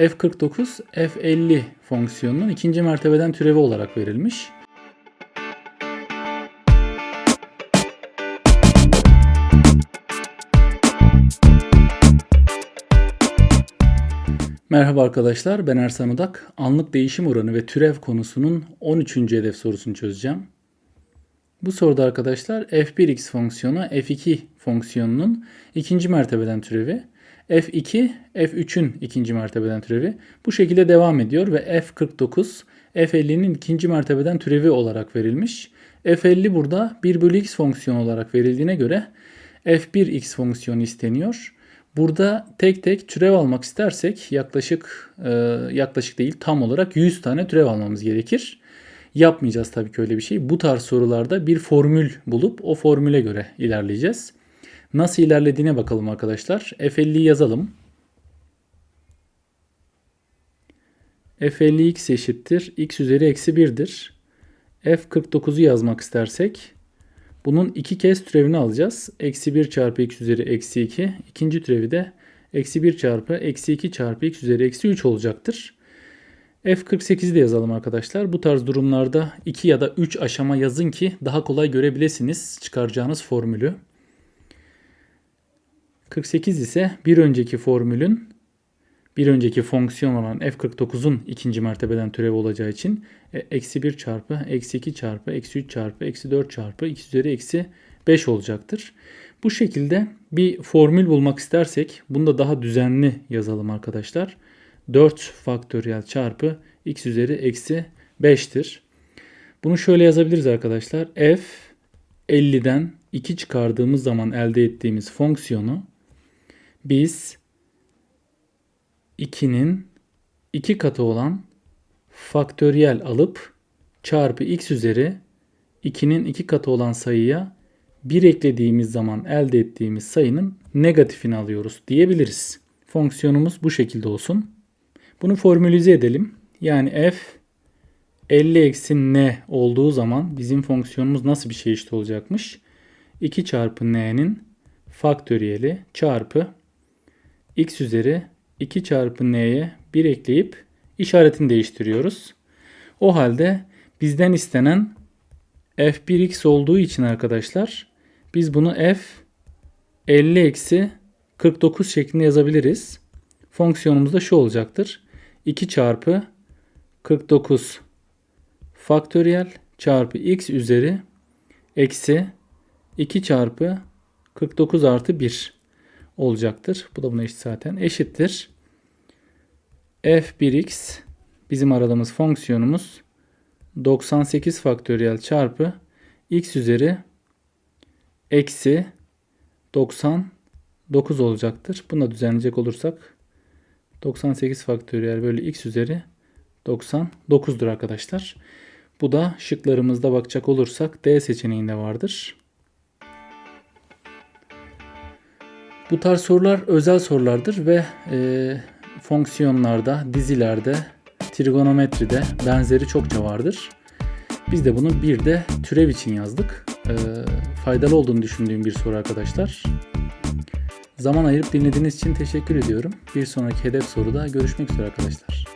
f49 f50 fonksiyonunun ikinci mertebeden türevi olarak verilmiş. Merhaba arkadaşlar, ben Ersan Udak. Anlık değişim oranı ve türev konusunun 13. hedef sorusunu çözeceğim. Bu soruda arkadaşlar f1x fonksiyonu f2 fonksiyonunun ikinci mertebeden türevi, f2 f3'ün ikinci mertebeden türevi bu şekilde devam ediyor ve f49 f50'nin ikinci mertebeden türevi olarak verilmiş. f50 burada 1 bölü x fonksiyonu olarak verildiğine göre f1x fonksiyonu isteniyor. Burada tek tek türev almak istersek yaklaşık e, yaklaşık değil tam olarak 100 tane türev almamız gerekir. Yapmayacağız tabii ki öyle bir şey. Bu tarz sorularda bir formül bulup o formüle göre ilerleyeceğiz. Nasıl ilerlediğine bakalım arkadaşlar. F50'yi yazalım. F50x eşittir. x üzeri eksi 1'dir. F49'u yazmak istersek bunun iki kez türevini alacağız. Eksi 1 çarpı x üzeri eksi 2. İkinci türevi de eksi 1 çarpı eksi 2 çarpı x üzeri eksi 3 olacaktır. F48'i de yazalım arkadaşlar. Bu tarz durumlarda 2 ya da 3 aşama yazın ki daha kolay görebilirsiniz çıkaracağınız formülü. 48 ise bir önceki formülün bir önceki fonksiyon olan f49'un ikinci mertebeden türevi olacağı için e, eksi 1 çarpı eksi 2 çarpı eksi 3 çarpı eksi 4 çarpı x üzeri eksi 5 olacaktır. Bu şekilde bir formül bulmak istersek bunu da daha düzenli yazalım arkadaşlar. 4 faktöriyel çarpı x üzeri eksi 5'tir. Bunu şöyle yazabiliriz arkadaşlar. f 50'den 2 çıkardığımız zaman elde ettiğimiz fonksiyonu biz 2'nin 2 katı olan faktöriyel alıp çarpı x üzeri 2'nin 2 katı olan sayıya 1 eklediğimiz zaman elde ettiğimiz sayının negatifini alıyoruz diyebiliriz. Fonksiyonumuz bu şekilde olsun. Bunu formülize edelim. Yani f 50 eksi n olduğu zaman bizim fonksiyonumuz nasıl bir şey işte olacakmış? 2 çarpı n'nin faktöriyeli çarpı x üzeri 2 çarpı n'ye 1 ekleyip işaretini değiştiriyoruz. O halde bizden istenen f1x olduğu için arkadaşlar biz bunu f 50 eksi 49 şeklinde yazabiliriz. Fonksiyonumuz da şu olacaktır. 2 çarpı 49 faktöriyel çarpı x üzeri eksi 2 çarpı 49 artı 1 olacaktır. Bu da buna eşit zaten. Eşittir. f1x bizim aradığımız fonksiyonumuz 98 faktöriyel çarpı x üzeri eksi 99 olacaktır. Buna düzenleyecek olursak 98 faktöriyel bölü x üzeri 99'dur arkadaşlar. Bu da şıklarımızda bakacak olursak D seçeneğinde vardır. Bu tarz sorular özel sorulardır ve e, fonksiyonlarda, dizilerde, trigonometride benzeri çokça vardır. Biz de bunu bir de türev için yazdık. E, faydalı olduğunu düşündüğüm bir soru arkadaşlar. Zaman ayırıp dinlediğiniz için teşekkür ediyorum. Bir sonraki hedef soruda görüşmek üzere arkadaşlar.